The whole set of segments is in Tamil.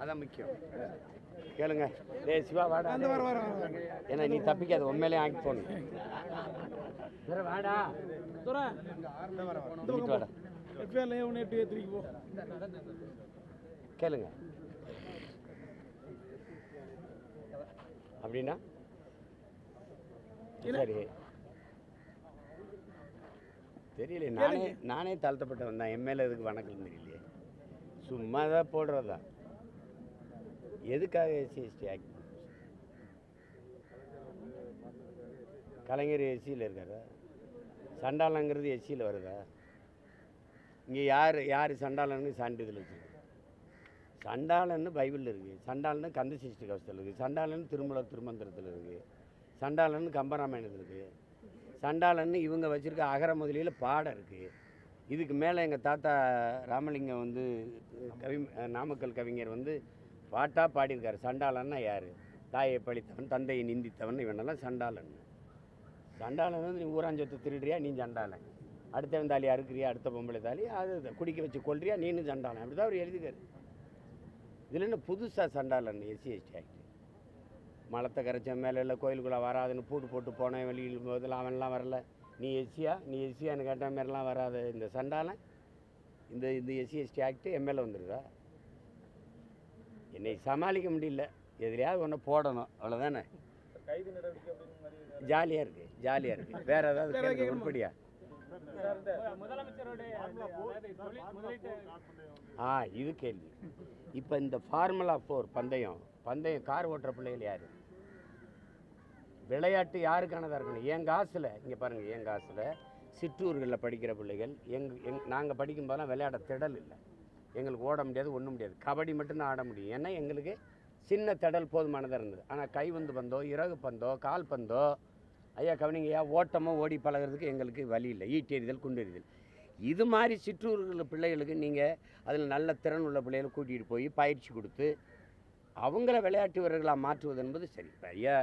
அதான் முக்கியம். கேளுங்க. டேய் சிவா வாடா. அந்த வர வர வர. ஏன்னா நீ தப்பிக்காத. உண்மையிலே ஆக்கி போடணும் சரி, வாடா. வாடா. கேளுங்க. அப்படின்னா? சரி. தெரியல நானே நானே தாழ்த்தப்பட்டவன் தான். எம்எல்ஏ எதுக்கு வணக்கம் தெரியலையே சும்மா தான் போடுறதா? எதுக்காக எஸ்சிஎஸ்டி ஆக்ட் கலைஞர் எஸ்சியில் இருக்காரா? சண்டாளங்கிறது எஸ்சியில் வருதா? இங்கே யார் யார் சண்டாளன்னு சான்றிதழ் வச்சுருக்கு. சண்டாளன்னு பைபிளில் இருக்குது சண்டாளன்னு கந்த சிஷ்டி கவசத்தில் இருக்குது சண்டாளன்னு திருமல திருமந்திரத்தில் இருக்குது சண்டாளன்னு கம்பராமாயணத்தில் இருக்குது சண்டாளன்னு இவங்க வச்சுருக்க அகர முதலியில் பாடம் இருக்குது இதுக்கு மேலே எங்கள் தாத்தா ராமலிங்கம் வந்து கவி நாமக்கல் கவிஞர் வந்து பாட்டாக பாடியிருக்காரு. சண்டாளன்னா யார்? தாயை பழித்தவன் தந்தையை நிந்தித்தவன் இவனெல்லாம் சண்டாளன். சண்டாளன் வந்து நீ ஊராஞ்சொத்தை திருடுறியா? நீ சண்டாளன். அடுத்தவன் தாலி அறுக்கிறியா? அடுத்த பொம்பளை தாலி அது குடிக்க வச்சு கொள்றியா நீனும் சண்டாளன். அப்படி தான் அவர் எழுதிக்காரு இதில் என்ன புதுசாக சண்டாளன் எஸ்சி எஸ்டி ஆக்ட் மலத்தை கரைச்ச மேலே இல்லை கோயிலுக்குள்ளே வராதுன்னு பூட்டு போட்டு போனேன் வெளியில் போதில் அவன்லாம் வரல. நீ எஸ்சியா? நீ எஸ்சியான்னு கேட்ட மாதிரிலாம் வராத. இந்த சண்டாளன் இந்த இந்த எஸ்சி எஸ்டி ஆக்ட் எம்எல்ஏ வந்துருதா? என்னை சமாளிக்க முடியல. எதுலையாவது ஒன்று போடணும். அவ்வளோதானே ஜாலியாக இருக்குது ஜாலியாக இருக்குது வேறு ஏதாவது கேள்வி உருப்படியா? ஆ இது கேள்வி. இப்போ இந்த ஃபார்முலா ஃபோர் பந்தயம் பந்தயம் கார் ஓட்டுற பிள்ளைகள் யார்? விளையாட்டு யாருக்கானதாக இருக்கணும்? என் காசில் இங்கே பாருங்கள் என் காசில் சிற்றூர்களில் படிக்கிற பிள்ளைகள் எங் எங் நாங்கள் படிக்கும்போதெல்லாம் விளையாட திடல் இல்லை. எங்களுக்கு ஓட முடியாது ஒன்றும் முடியாது. கபடி மட்டும்தான் ஆட முடியும். ஏன்னா எங்களுக்கு சின்ன திடல் போதுமானதாக இருந்தது. ஆனால் கைவந்து பந்தோ இறகு பந்தோ கால் பந்தோ ஐயா கவனிங்கய்யா ஓட்டமோ ஓடி பழகுறதுக்கு எங்களுக்கு வழி இல்லை. ஈட்டி எறிதல் குண்டு எறிதல். இது மாதிரி சிற்றூர்களில் பிள்ளைகளுக்கு நீங்கள் அதில் நல்ல திறன் உள்ள பிள்ளைகளை கூட்டிகிட்டு போய் பயிற்சி கொடுத்து அவங்கள விளையாட்டு வீரர்களாக மாற்றுவது என்பது சரி. ஐயா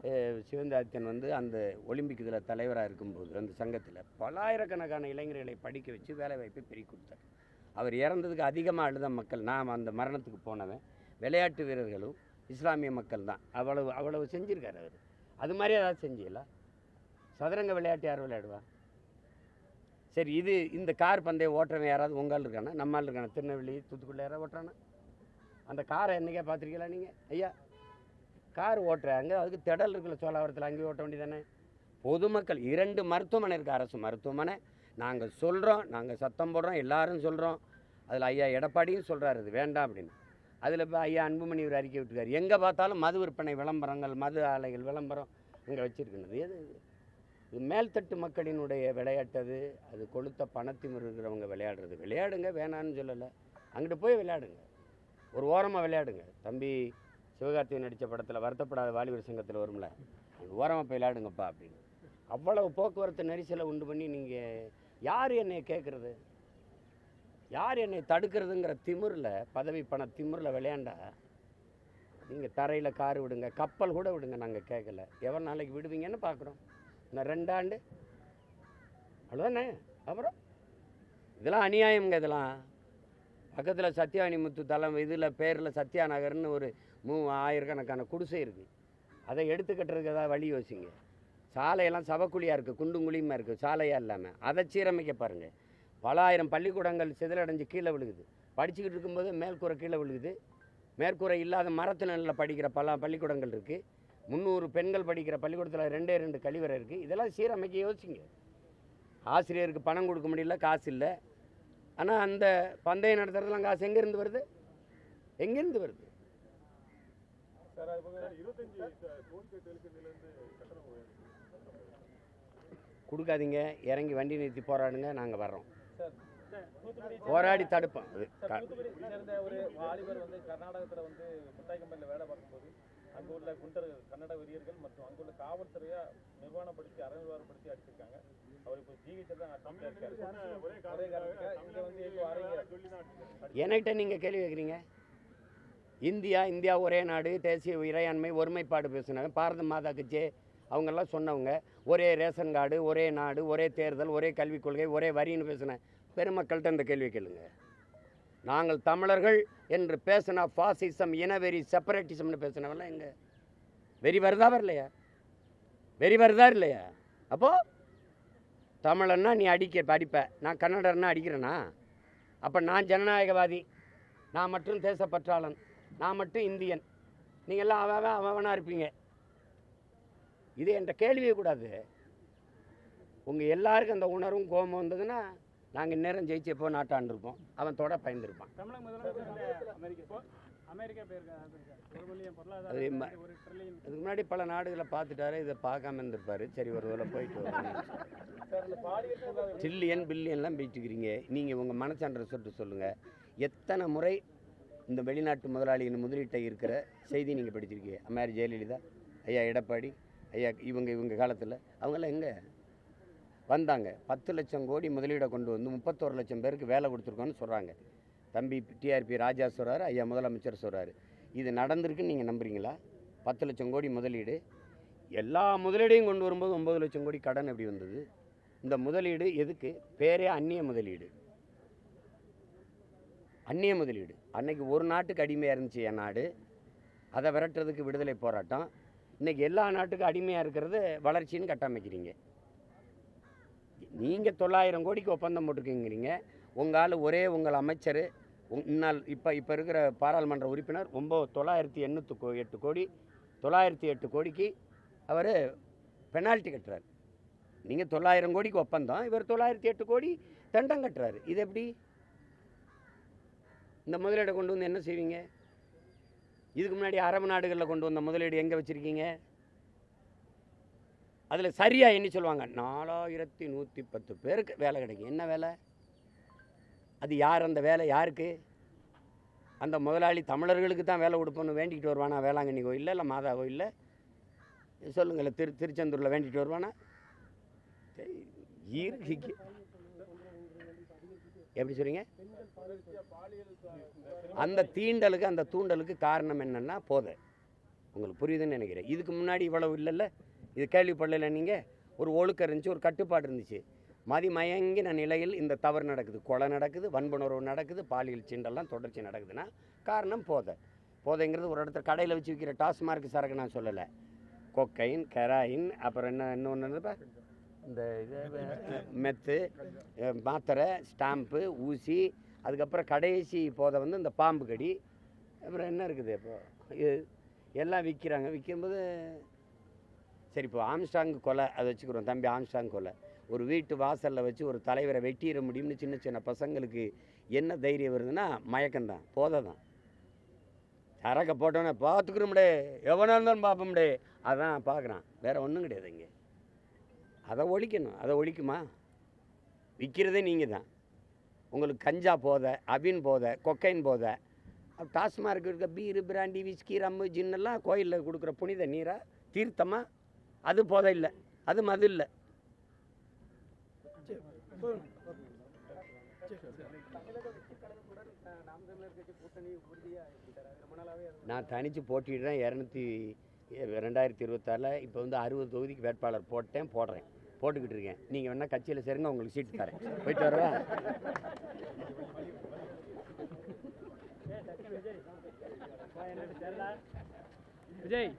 அஹ், சிவந்தாதித்தன் வந்து அந்த ஒலிம்பிக் இதில் தலைவராக இருக்கும்போது அந்த சங்கத்தில் பலாயிரக்கணக்கான இளைஞர்களை படிக்க வச்சு வேலைவாய்ப்பை பெருக்கி கொடுத்தார். அவர் இறந்ததுக்கு அதிகமாக அழுத மக்கள் நான் அந்த மரணத்துக்கு போனவன் விளையாட்டு வீரர்களும் இஸ்லாமிய மக்கள் தான். அவ்வளவு அவ்வளவு செஞ்சுருக்கார் அவர். அது மாதிரி ஏதாவது செஞ்சீங்களா? சதுரங்க விளையாட்டு யார் விளையாடுவா? சரி இது இந்த கார் பந்தயம் ஓட்டுறவன் யாராவது உங்கால் இருக்கானா? நம்மால் இருக்கானா? திருநெல்வேலி தூத்துக்குடி யாராவது ஓட்டுறானா? அந்த காரை என்றைக்கே பார்த்துருக்கீங்களா நீங்கள் ஐயா கார் ஓட்டுறாங்க. அதுக்கு திடல் இருக்குல்ல சோழாவரத்தில் அங்கேயும் ஓட்ட வேண்டியதானே? பொதுமக்கள் இரண்டு மருத்துவமனை இருக்குது அரசு மருத்துவமனை. நாங்கள் சொல்கிறோம் நாங்கள் சத்தம் போடுறோம் எல்லாரும் சொல்கிறோம் அதில் ஐயா எடப்பாடியும் சொல்கிறாரு இது வேண்டாம் அப்படின்னு. அதில் இப்போ ஐயா அன்புமணி ஒரு அறிக்கை விட்டுருக்காரு. எங்கே பார்த்தாலும் மது விற்பனை விளம்பரங்கள் மது ஆலைகள் விளம்பரம் இங்கே வச்சுருக்கின்றது எது இது? இது மேல்தட்டு மக்களினுடைய விளையாட்டு அது. அது கொளுத்த பணத்திமிர் இருக்கிறவங்க விளையாடுறது. விளையாடுங்க வேணான்னு சொல்லலை. அங்கிட்டு போய் விளையாடுங்க. ஒரு ஓரமாக விளையாடுங்க. தம்பி சிவகார்த்திகேயன் நடித்த படத்தில் வருத்தப்படாத வாலிபர் சங்கத்தில் வரும்ல? ஓரமாக போய் விளையாடுங்கப்பா அப்படின்னு. அவ்வளவு போக்குவரத்து நெரிசலை உண்டு பண்ணி நீங்கள் யார் என்னை கேட்குறது யார் என்னை தடுக்கிறதுங்கிற திமிரில் பதவி பண திமிரில் விளையாண்டா? நீங்கள் தரையில் கார் விடுங்க கப்பல் கூட விடுங்க நாங்கள் கேட்கல எவ்வளோ நாளைக்கு விடுவீங்கன்னு பார்க்குறோம் நான் ரெண்டாண்டு. அவ்வளோதானே அப்புறம்? இதெல்லாம் அநியாயம்ங்க இதெல்லாம். பக்கத்தில் சத்யானி முத்து தலம் இதில் பேரில் சத்யா நகர்னு ஒரு மூ ஆயிரக்கணக்கான குடிசை இருக்குது அதை எடுத்து கட்டுறதுக்கு ஏதாவது வழி யோசிங்க. சாலையெல்லாம் சவக்குழியாக இருக்குது குண்டும் குழியுமா இருக்குது சாலையாக இல்லாமல் அதை சீரமைக்க பாருங்கள் பல ஆயிரம் பள்ளிக்கூடங்கள் சிதறடைஞ்சு கீழே விழுகுது. படிச்சுக்கிட்டு இருக்கும்போது மேல்கூரை கீழே விழுகுது. மேற்கூரை இல்லாத மரத்து நிலையில் படிக்கிற பல பள்ளிக்கூடங்கள் இருக்குது முந்நூறு பெண்கள் படிக்கிற பள்ளிக்கூடத்தில் ரெண்டே ரெண்டு கழிவறை இருக்குது இதெல்லாம் சீரமைக்க யோசிங்க. ஆசிரியருக்கு பணம் கொடுக்க முடியல காசு இல்லை. ஆனால் அந்த பந்தயம் நடத்துறதுலாம் காசு எங்கேருந்து வருது? எங்கேருந்து வருது? சார் அது போக இருபத்தஞ்சு டோல்கேட் இருந்து கட்டணம் உயர்வு. கொடுக்காதீங்க. இறங்கி வண்டி நிறுத்தி போராடுங்க. நாங்கள் வர்றோம். போராடி தடுப்போம். சேர்ந்த ஒரு வாலிபர் வந்து கர்நாடகத்தில் வந்து மிட்டாய் கம்பெனியில் வேலை பார்க்கும்போது அங்கே உள்ள குண்டர் கன்னட வெறியர்கள் மற்றும் அங்கே உள்ள காவல்துறையை நிர்வாணப்படுத்தி அறநிர்வாகப்படுத்தி அடிச்சிருக்காங்க. அவர் இப்போ ஜிஹெச் தான் இருக்காரு. ஒரே காரணத்துக்காக இங்கே வந்து இப்போ வரீங்க என்கிட்ட நீங்கள் கேள்வி கேட்குறீங்க இந்தியா இந்தியா ஒரே நாடு தேசிய இறையாண்மை ஒருமைப்பாடு பேசினாங்க. பாரத மாதா கட்சி அவங்கெல்லாம் சொன்னவங்க ஒரே ரேஷன் கார்டு ஒரே நாடு ஒரே தேர்தல் ஒரே கல்விக் கொள்கை ஒரே வரின்னு பேசின பெருமக்கள்கிட்ட இந்த கேள்வி கேளுங்க. நாங்கள் தமிழர்கள் என்று பேசினா ஃபாசிசம் இனவெறி செப்பரேட்டிசம்னு பேசினவெல்லாம் எங்கே? வெறி வருதா வரலையா? வெறி வருதா இல்லையா? அப்போ தமிழன்னா நீ அடிக்க அடிப்ப நான் கன்னடர்னா அடிக்கிறேனா? அப்போ நான் ஜனநாயகவாதி. நான் மற்றும் தேசப்பற்றாளன். நான் மட்டும் இந்தியன். நீங்கள் எல்லாம் அவன் அவன் அவனாக இருப்பீங்க. இது என்ற கேள்வியே கூடாது. உங்கள் எல்லாருக்கும் அந்த உணர்வும் கோபம் வந்ததுன்னா நாங்கள் இந்நேரம் ஜெயிச்சு எப்போ நாட்டாண்டிருப்போம் அவன் தொட பயந்துருப்பான். அது அதுக்கு முன்னாடி பல நாடுகளை பார்த்துட்டாரு. இதை பார்க்காம இருந்திருப்பாரு. சரி ஒரு வேளை போயிட்டு ட்ரில்லியன் பில்லியன்லாம் போயிட்டுக்கிறீங்க நீங்கள் உங்கள் மனச்சான்ற சொல்லிட்டு சொல்லுங்கள் எத்தனை முறை இந்த வெளிநாட்டு முதலாளியின் முதலீட்டை இருக்கிற செய்தி நீங்கள் படிச்சிருக்கீங்க. அம்மையார் ஜெயலலிதா ஐயா எடப்பாடி ஐயா இவங்க இவங்க காலத்தில் அவங்கெல்லாம் எங்கே? வந்தாங்க. பத்து லட்சம் கோடி முதலீடை கொண்டு வந்து முப்பத்தோரு லட்சம் பேருக்கு வேலை கொடுத்துருக்கோன்னு சொல்கிறாங்க தம்பி டிஆர்பி ராஜா சொல்கிறாரு ஐயா முதலமைச்சர் சொல்கிறாரு இது நடந்திருக்குன்னு நீங்கள் நம்புறீங்களா? பத்து லட்சம் கோடி முதலீடு. எல்லா முதலீடையும் கொண்டு வரும்போது ஒம்பது லட்சம் கோடி கடன் எப்படி வந்தது? இந்த முதலீடு எதுக்கு? பேரே அந்நிய முதலீடு. அந்நிய முதலீடு. அன்னைக்கு ஒரு நாட்டுக்கு அடிமையாக இருந்துச்சு என் நாடு. அதை விரட்டுறதுக்கு விடுதலை போராட்டம். இன்னைக்கு எல்லா நாட்டுக்கும் அடிமையாக இருக்கிறது வளர்ச்சின்னு கட்டமைக்கிறீங்க. நீங்கள் தொள்ளாயிரம் கோடிக்கு ஒப்பந்தம் போட்டிருக்கீங்கிறீங்க. உங்களால் ஒரே உங்கள் அமைச்சர். இந்நாள் இப்போ இப்போ இருக்கிற பாராளுமன்ற உறுப்பினர் ஒம்பது தொள்ளாயிரத்தி எண்ணூற்று கோ எட்டு கோடி. தொள்ளாயிரத்தி எட்டு கோடிக்கு அவர் பெனால்ட்டி கட்டுறாரு. நீங்கள் தொள்ளாயிரம் கோடிக்கு ஒப்பந்தம். இவர் தொள்ளாயிரத்தி எட்டு கோடி தண்டம் கட்டுறாரு. இது எப்படி? இந்த முதலீடை கொண்டு வந்து என்ன செய்வீங்க? இதுக்கு முன்னாடி அரபு நாடுகளில் கொண்டு வந்த முதலீடு எங்கே வச்சுருக்கீங்க? அதில் சரியாக எண்ணி சொல்லுவாங்க. நாலாயிரத்தி நூற்றி பத்து பேருக்கு வேலை கிடைக்கும். என்ன வேலை? அது யார் அந்த வேலை? யாருக்கு? அந்த முதலாளி தமிழர்களுக்கு தான் வேலை கொடுப்போன்னு வேண்டிக்கிட்டு வருவானா? வேளாங்கண்ணி கோயிலில் இல்லை மாதா கோயிலில் சொல்லுங்கள் திரு திருச்செந்தூரில் வேண்டிகிட்டு வருவானா? எப்படி சொல்றீங்க? அந்த தீண்டலுக்கு அந்த தூண்டலுக்கு காரணம் என்னென்னா போதை. உங்களுக்கு புரியுதுன்னு நினைக்கிறேன். இதுக்கு முன்னாடி இவ்வளவு இல்லைல்ல? இது கேள்விப்படல நீங்கள் ஒரு ஒழுக்கம் இருந்துச்சு ஒரு கட்டுப்பாடு இருந்துச்சு. மதிமயங்கின நிலையில் இந்த தவறு நடக்குது. கொலை நடக்குது வன்புணர்வு நடக்குது பாலியல் சீண்டெல்லாம் தொடர்ச்சி நடக்குதுன்னா காரணம் போதை. போதைங்கிறது ஒரு இடத்துல கடையில் வச்சு விற்கிற டாஸ்மார்க் சரக்கு நான் சொல்லலை. கொக்கைன் கெராயின் அப்புறம் என்ன இன்னொன்று இந்த இது மெத்து மாத்திரை ஸ்டாம்ப்பு ஊசி அதுக்கப்புறம் கடைசி போதை வந்து இந்த பாம்பு கடி. அப்புறம் என்ன இருக்குது இப்போ? இது எல்லாம் விற்கிறாங்க விற்கும்போது சரி இப்போ ஆம்ஸ்டாங் கொலை அதை வச்சுக்கிறோம். தம்பி ஆம்ஸ்டாங் கொலை. ஒரு வீட்டு வாசலில் வச்சு ஒரு தலைவரை வெட்டிட முடியும்னு சின்ன சின்ன பசங்களுக்கு என்ன தைரியம் வருதுன்னா மயக்கம்தான் போதை தான். சரக்கை போட்டோன்னே பார்த்துக்கிறோம்டே எவனாக இருந்தாலும் பார்ப்போம்டே. அதான் பார்க்குறான். வேற ஒன்றும் கிடையாது இங்கே. அதை ஒழிக்கணும். அதை ஒழிக்குமா? விற்கிறதே நீங்கள் தான் உங்களுக்கு கஞ்சா போதை அபின் போதை கொக்கைன் போதை டாஸ்மார்க் இருக்க பீரு பிராண்டி விஸ்கி ரம்மு ஜின்னெல்லாம் கோயிலில் கொடுக்குற புனித நீராக தீர்த்தமாக அது போதை இல்லை. அது மது இல்லை. நான் தனித்து போட்டிடுறேன் இரநூத்தி ரெண்டாயிரத்தி இருபத்தாறில் இப்போ வந்து அறுபது தொகுதிக்கு வேட்பாளர் போட்டேன் போடுறேன். போட்டுக்கிட்டு இருக்கேன். நீங்கள் வேணால் கட்சியில் சேருங்க உங்களுக்கு சீட்டு தரேன். போயிட்டு வரவா? விஜய்.